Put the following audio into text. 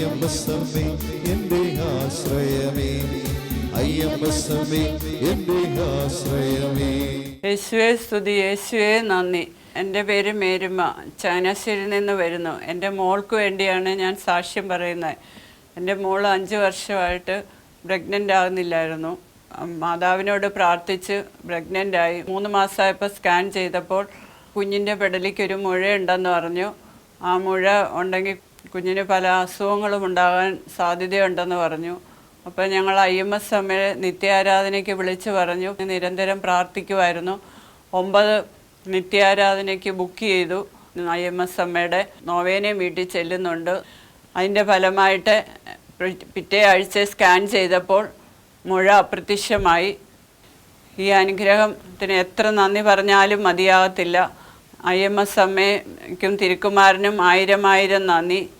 അയ്യമ്പസമ്മേ എന്റെ ആശ്രയമേ. അയ്യമ്പസമ്മേ എന്റെ ആശ്രയമേ. യേശുവേ സ്തുതി. യേശുവേ നന്ദി. എന്റെ പേര് മേരുമ. ചാനാശ്ശേരിയിൽ നിന്ന് വരുന്നു. എന്റെ മോൾക്ക് വേണ്ടിയാണ് ഞാൻ സാക്ഷ്യം പറയുന്നത്. എന്റെ മോൾ അഞ്ച് വർഷമായിട്ട് പ്രഗ്നന്റ് ആകുന്നില്ലായിരുന്നു മാതാവിനോട് പ്രാർത്ഥിച്ച് പ്രഗ്നന്റ് ആയി. മൂന്ന് മാസമായപ്പോൾ സ്കാൻ ചെയ്തപ്പോൾ കുഞ്ഞിന്റെ പെടലിക്കൊരു മുഴ ഉണ്ടെന്ന് പറഞ്ഞു. ആ മുഴ ഉണ്ടെങ്കിൽ കുഞ്ഞിന് പല അസുഖങ്ങളും ഉണ്ടാകാൻ സാധ്യതയുണ്ടെന്ന് പറഞ്ഞു. അപ്പോൾ ഞങ്ങൾ ഐ എം എസ് എമ്മിൽ നിത്യാരാധനയ്ക്ക് വിളിച്ച് പറഞ്ഞു. നിരന്തരം പ്രാർത്ഥിക്കുമായിരുന്നു ഒമ്പത് നിത്യാരാധനയ്ക്ക് ബുക്ക് ചെയ്തു. ഐ എം എസ് അമ്മയുടെ നോവേനയും വീട്ടിൽ ചെല്ലുന്നുണ്ട്. അതിന്റെ ഫലമായിട്ട് പിറ്റേ ആഴ്ച സ്കാൻ ചെയ്തപ്പോൾ മുഴ അപ്രത്യക്ഷമായി. ഈ അനുഗ്രഹത്തിന് എത്ര നന്ദി പറഞ്ഞാലും മതിയാകത്തില്ല. ഐ എം എസ് അമ്മയ്ക്കും തിരുക്കുമാരനും ആയിരം ആയിരം നന്ദി.